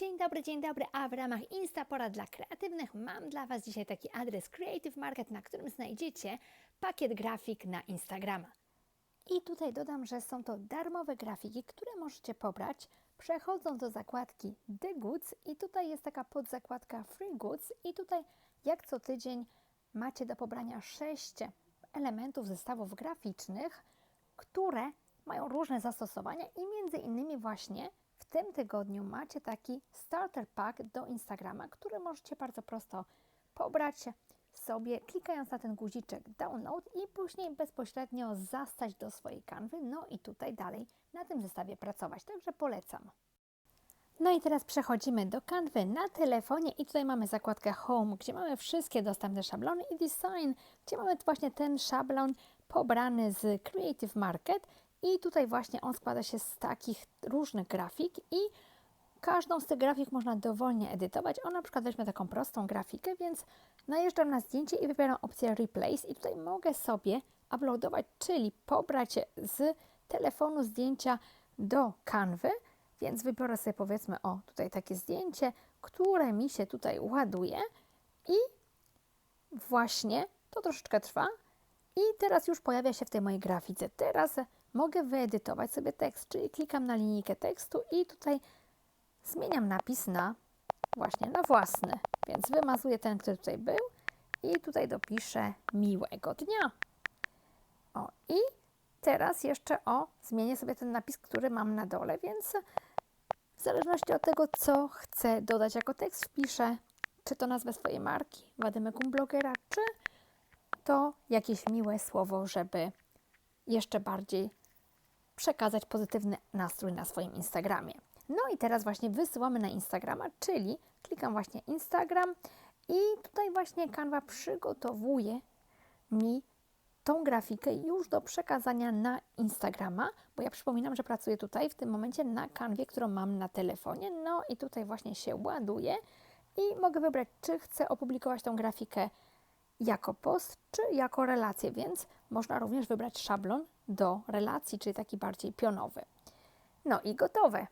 Dzień dobry, dzień dobry, a w ramach Instapora dla kreatywnych mam dla Was dzisiaj taki adres Creative Market, na którym znajdziecie pakiet grafik na Instagrama. I tutaj dodam, że są to darmowe grafiki, które możecie pobrać przechodząc do zakładki The Goods i tutaj jest taka podzakładka Free Goods i tutaj jak co tydzień macie do pobrania 6 elementów zestawów graficznych, które mają różne zastosowania i między innymi właśnie tym tygodniu macie taki starter pack do Instagrama, który możecie bardzo prosto pobrać sobie, klikając na ten guziczek download i później bezpośrednio zastać do swojej kanwy, no i tutaj dalej na tym zestawie pracować, także polecam. No i teraz przechodzimy do kanwy na telefonie i tutaj mamy zakładkę Home, gdzie mamy wszystkie dostępne szablony i Design, gdzie mamy właśnie ten szablon pobrany z Creative Market i tutaj właśnie on składa się z takich różnych grafik i każdą z tych grafik można dowolnie edytować. O na przykład weźmy taką prostą grafikę, więc najeżdżam na zdjęcie i wybieram opcję Replace i tutaj mogę sobie uploadować, czyli pobrać z telefonu zdjęcia do kanwy, więc wybiorę sobie powiedzmy o tutaj takie zdjęcie, które mi się tutaj ładuje i właśnie to troszeczkę trwa i teraz już pojawia się w tej mojej grafice. Teraz mogę wyedytować sobie tekst, czyli klikam na linijkę tekstu i tutaj zmieniam napis na właśnie na własny. Więc wymazuję ten, który tutaj był i tutaj dopiszę miłego dnia. O i teraz jeszcze o zmienię sobie ten napis, który mam na dole, więc w zależności od tego, co chcę dodać jako tekst, wpiszę czy to nazwę swojej marki, Wademekum Blogera, czy to jakieś miłe słowo, żeby jeszcze bardziej przekazać pozytywny nastrój na swoim Instagramie. No i teraz właśnie wysyłamy na Instagrama, czyli klikam właśnie Instagram i tutaj właśnie Canva przygotowuje mi tą grafikę już do przekazania na Instagrama, bo ja przypominam, że pracuję tutaj w tym momencie na kanwie, którą mam na telefonie. No i tutaj właśnie się ładuje i mogę wybrać, czy chcę opublikować tą grafikę jako post, czy jako relację, więc można również wybrać szablon do relacji, czyli taki bardziej pionowy. No i gotowe.